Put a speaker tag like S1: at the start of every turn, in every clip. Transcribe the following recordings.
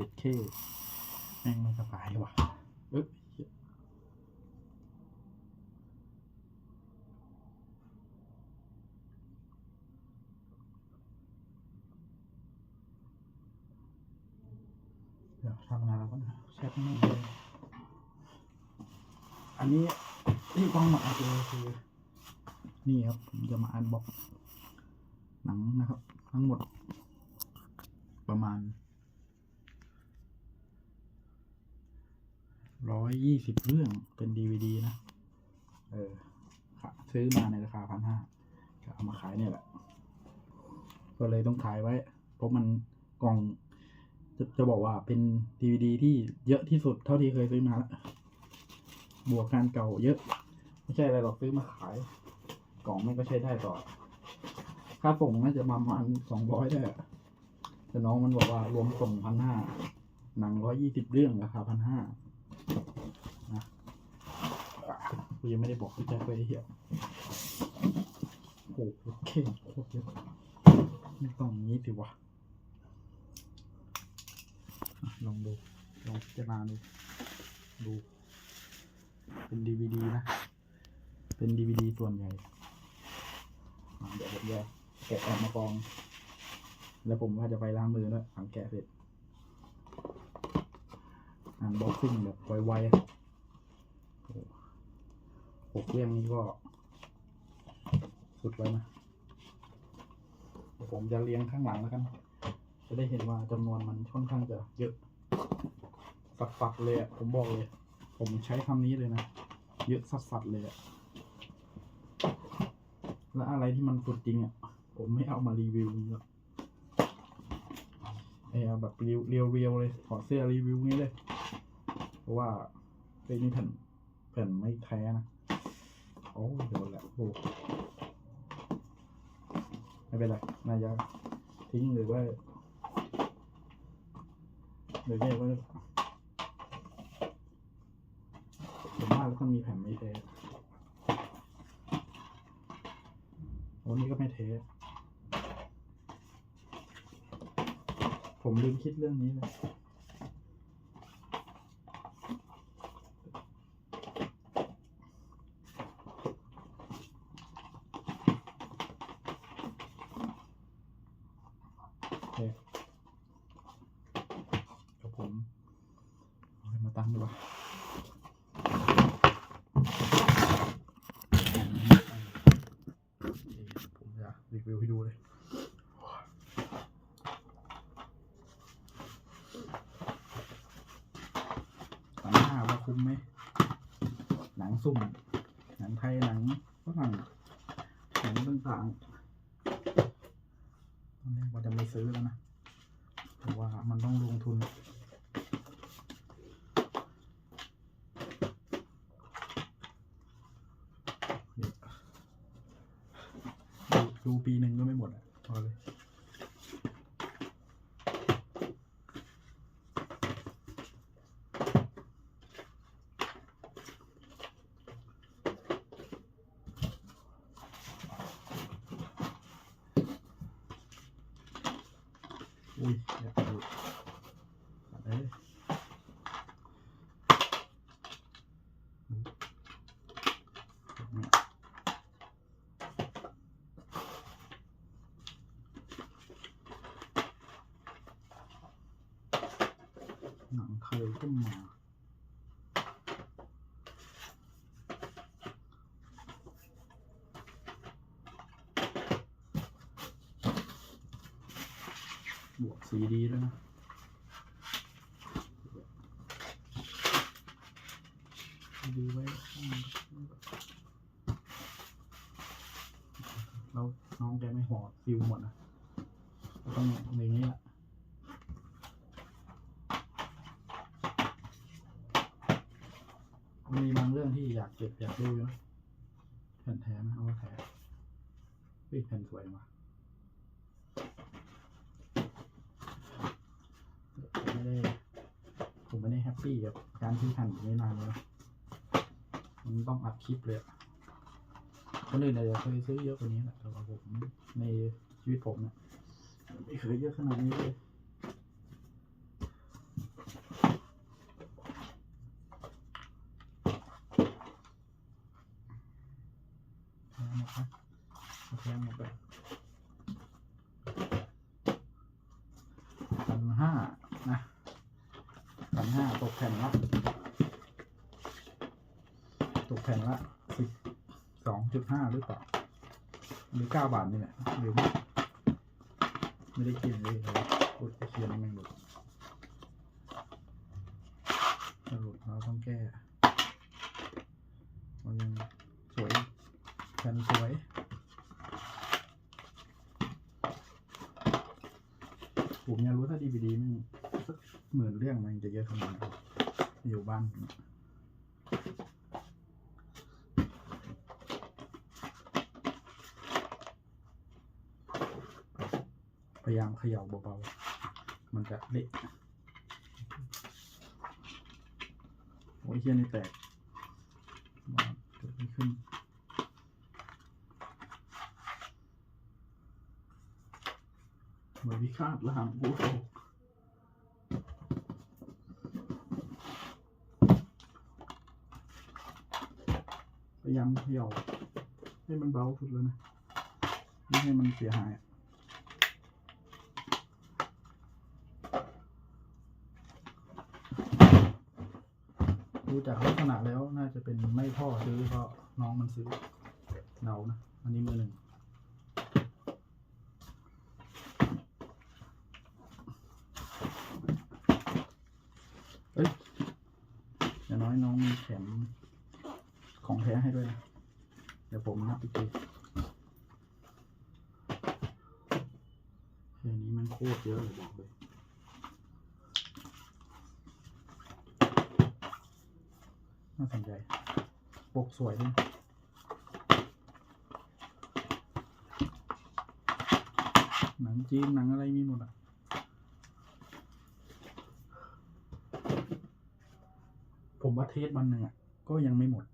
S1: เจ็ดเคแม่งไม่สบายว่ะเอ๊ะเดี๋ยวทำงานแล้วก็นะแชทไม่เลยอันนี้ที่ต้องมาอัดเลยคือ นี่ครับผมจะมาอันบ็อกหนังนะครับ ทั้งหมดประมาณ ร้อยยี่สิบเรื่องเป็นดีวดีนะ เออค่ะซื้อมาในราคาพันห้าก็เอามาขายเนี่ยแหละ ก็เลยต้องขายไว้ เพราะมันกล่อง จะจะบอกว่าเป็นดีวดีที่เยอะที่สุดเท่าที่เคยซื้อมาแล้วบวกการเก่าเยอะ ไม่ใช่อะไรหรอกซื้อมาขาย กล่องไม่ก็ใช้ได้ต่อ ค่าส่งน่าจะประมาณสองร้อยได้แต่น้องมันบอกว่ารวมส่งพันห้าหนังร้อยยี่สิบเรื่องราคาพันห้านะกู ยังไม่ได้บอกพี่แจ็คเลยไอ้เหี้ยโอ้โหเข่งโคตรเยอะไม่ต้องนี้สิวะลองดู ลองพิจารณาดู ดู เป็นดีวดีนะ เป็นดีวดีส่วนใหญ่ เดี๋ยวผมจะแกะออกมากอง แล้วผมว่าจะไปล้างมือแล้วหลังแกะเสร็จอันบ็อกซิ่งแบบไวๆ หกเรื่องนี้ก็สุดแล้วนะผมจะเรียงข้างหลังแล้วกัน จะได้เห็นว่าจำนวนมันค่อนข้างจะเยอะสัดๆเลยผมบอกเลย ผมใช้คำนี้เลยนะ เยอะสัดๆเลยและอะไรที่มันสุดจริงอะ ผมไม่เอามารีวิวนี้หรอกไอ้เอแบบเรียวเรียวเรียวเลยถอเสื้อรีวิวนี้เลย เพราะว่าเฮ้นี่แผ่นแผ่นไม่แท้นะ อ้โดนแหละโอ้ไม่เป็นไรนายจะทิ้งหรือว่าหรือเรียกว่าผมว่าแล้วต้องมีแผ่นไม่แท้โอ้นี่ก็ไม่แท้ผมลืมคิดเรื่องนี้เลย เคกับผมมาตั้งดีกวะผมจะรีวิวให้ดูเลยสามหน้าว่าคุ้มไหม หนังสุ่ม หนังไทย หนังฝรั่งหนังต่างๆาจะไม่ซื้อแล้วนะเพราะว่ามันต้องลงทุน ดูดูปีหนึ่งก็ไม่หมดอะพอเลย อุ้ยอยา สีดีด้วยนะดีไว้ข้านแล้วน้องแกไม่ห่อฟิวหมดนะต้องอย่างนี้แหละมีบางเรื่องที่อยากเก็บอยากดูอยู่นะแผ่นแท้นะเอาแท้เฮ้ยแผ่นสวยว่ะ ไม่ได้ผมไม่ได้แฮปปี้กับการที่หั่นนี้นานแล้วมันต้องอัดคลิปเลยคนอื่นอาจจะเคยซื้อเยอะกว่านี้แหละแต่ว่าผมในชีวิตผมเนี่ยไม่เคยเยอะขนาดนี้เลยพันห้า ห้าหรือเปล่าหรือเก้าบาทนี่แหละหรือไม่ไม่ได้กินเลยเลยพูดเขียนไม่หลุดหลุดเราต้องแก้เรายังสวยแผ่นสวยผมอยากรู้ถ้าดีวดีมันสักหมื่นเรื่องมันจะเยอะขนาดไหนอยู่บ้านผมอะพ ยายามเขย่าเบาๆ มันจะเละโอ้ยเฮียนี่แตกว่าเกิดขึ้นเหมือนพิฆาตแล้วหางกูโพยายามเขย่าให้มันเบาสุดแล้วนะ ไม่ให้มันเสียหาย ดูจากลักษณะแล้วน่าจะเป็นไม่พ่อซื้อเพราะน้องมันซื้อเรานะ อันนี้มือหนึ่งเอ้ยอย่างน้อยน้องมีแถมของแท้ให้ด้วยนะ เดี๋ยวผมนับอีกทีแค่นี้มันโคตรเยอะเลยบอกเลย น่าสนใจปกสวยด้วยหนังจีนหนังอะไรมีหมดอะผมว่าเทสวันหนึ่งอะ ก็ยังไม่หมด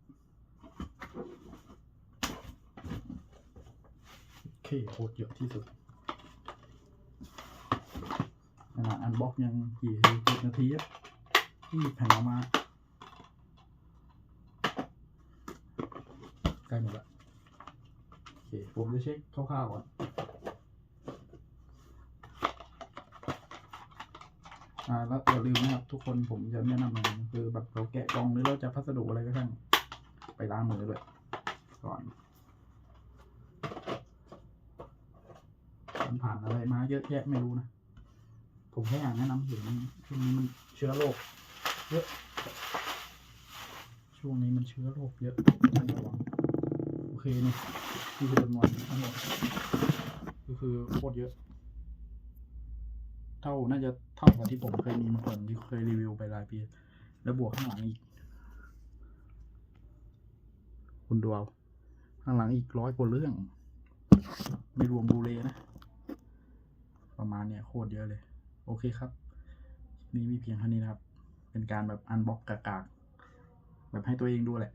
S1: โอเคโคตรเยอะที่สุดขนาดอันบ็อกยังกี่นาทีอะที่แผ่นออกมาใก ล้หมดละโอเคผมจะเช็คคร่าวๆก่อนอ่าแล้วอย่าลืมนะครับทุกคนผมจะแนะนำอย่างหนึงคือแบบเราแกะกล่องหรือเราจะพัสดุอะไรก็ช่างไปล้างมือด้วยก่อนมันผ่านอะไรมาเยอะแยะไม่รู้นะ ผมแค่อยากแนะนำถึงช่วงนี้มันเชื้อโรคเยอะ ช่วงนี้มันเชื้อโรคเยอะต้องระวัง เคนี่นี่คือจำนวนทั้งหมดก็คือโคตรเยอะ เท่าน่าจะเท่ากับที่ผมเคยมีมาก่อนที่เคยรีวิวไปหลายปี แล้วบวกข้างหลังอีก คุณดูเอาข้างหลังอีกร้อยกว่าเรื่อง ไม่รวมบูเลนะ ประมาณเนี้ยโคตรเยอะเลย โอเคครับ นี่มีเพียงเท่านี้นะครับ เป็นการแบบอันบ็อกกากๆแบบให้ตัวเองดูแหละ